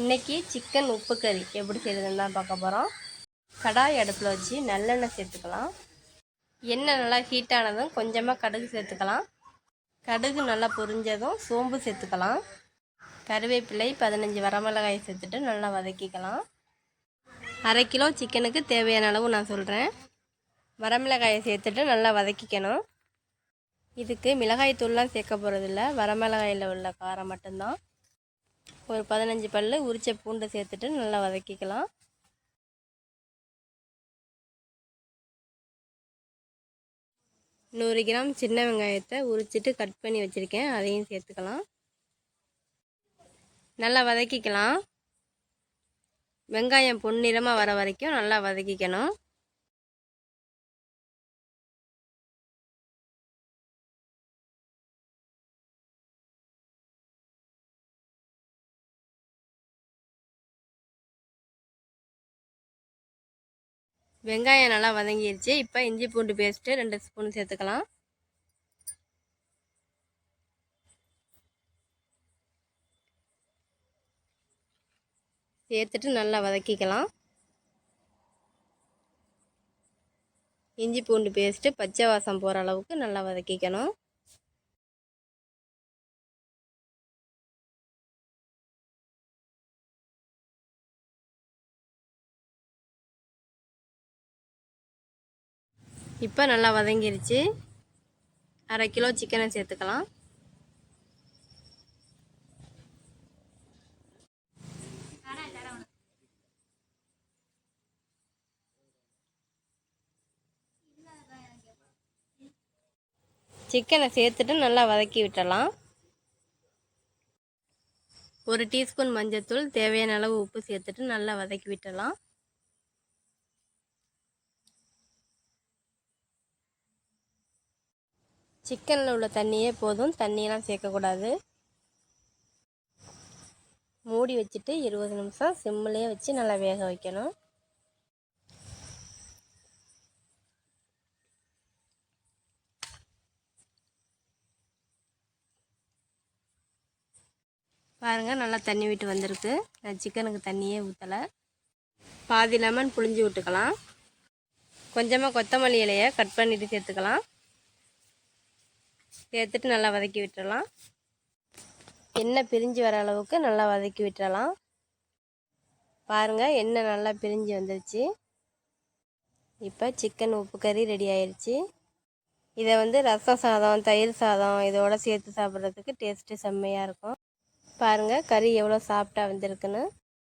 இன்றைக்கி சிக்கன் உப்பு கறி. எப்படி செய்யறதுன்னு தான் பார்க்க போகிறோம் கடாய் அடுப்பில் வச்சு நல்லெண்ணெய் சேர்த்துக்கலாம். எண்ணெய் நல்லா ஹீட் ஆனதும் கொஞ்சமாக கடுகு சேர்த்துக்கலாம். கடுகு நல்லா பொரிஞ்சதும் சோம்பு சேர்த்துக்கலாம். கருவேப்பிலை பதினஞ்சு வரமிளகாய் சேர்த்துட்டு நல்லா வதக்கிக்கலாம். அரை கிலோ சிக்கனுக்கு தேவையான அளவு நான் சொல்கிறேன் வரமிளகாயை சேர்த்துட்டு நல்லா வதக்கிக்கணும். இதுக்கு மிளகாய் தூள்லாம் சேர்க்க போகிறதில்ல வரமிளகாயில் உள்ள காரம் மட்டும்தான். ஒரு பதினஞ்சு பல் உரிச்ச பூண்டை சேர்த்துட்டு நல்லா வதக்கிக்கலாம். நூறு கிராம் சின்ன வெங்காயத்தை உரிச்சிட்டு கட் பண்ணி வச்சுருக்கேன். அதையும் சேர்த்துக்கலாம். நல்லா வதக்கிக்கலாம். வெங்காயம் பொன்னிறமாக வர வரைக்கும் நல்லா வதக்கிக்கணும். வெங்காயம் நல்லா வதங்கிருச்சு. இப்போ இஞ்சி பூண்டு பேஸ்ட்டு ரெண்டு ஸ்பூன் சேர்த்துக்கலாம். சேர்த்துட்டு நல்லா வதக்கிக்கலாம். இஞ்சி பூண்டு பேஸ்ட்டு பச்சை வாசம் போகிற அளவுக்கு நல்லா வதக்கிக்கணும். இப்போ நல்லா வதங்கிருச்சு. அரை கிலோ சிக்கனை சேர்த்துக்கலாம். சிக்கனை சேர்த்துட்டு நல்லா வதக்கி விட்டலாம் ஒரு டீஸ்பூன் மஞ்சத்தூள் தேவையான அளவு உப்பு சேர்த்துட்டு நல்லா வதக்கி விட்டலாம் சிக்கனில் உள்ள தண்ணியே போதும். தண்ணியெல்லாம் சேர்க்கக்கூடாது. மூடி வச்சுட்டு இருபது நிமிஷம் சிம்மிலே வச்சு நல்லா வேக வைக்கணும். பாருங்கள் நல்லா தண்ணி விட்டு வந்திருக்கு. நான் சிக்கனுக்கு தண்ணியே ஊற்றலை பாதி லெமன் புளிஞ்சு விட்டுக்கலாம். கொஞ்சமாக கொத்தமல்லி இலையை கட் பண்ணிவிட்டு சேர்த்துக்கலாம். சேர்த்துட்டு நல்லா வதக்கி விட்டுறலாம். எண்ணெய் பிரிஞ்சு வர அளவுக்கு நல்லா வதக்கி விட்டுறலாம். பாருங்கள் எண்ணெய் நல்லா பிரிஞ்சு வந்துருச்சு. இப்போ சிக்கன் உப்பு கறி ரெடி ஆயிடுச்சு இதை வந்து ரசம் சாதம் தயிர் சாதம் இதோட சேர்த்து சாப்பிட்றதுக்கு டேஸ்ட்டு செம்மையாக இருக்கும். பாருங்கள் கறி எவ்வளோ சாப்பிட்டா வந்திருக்குன்னு.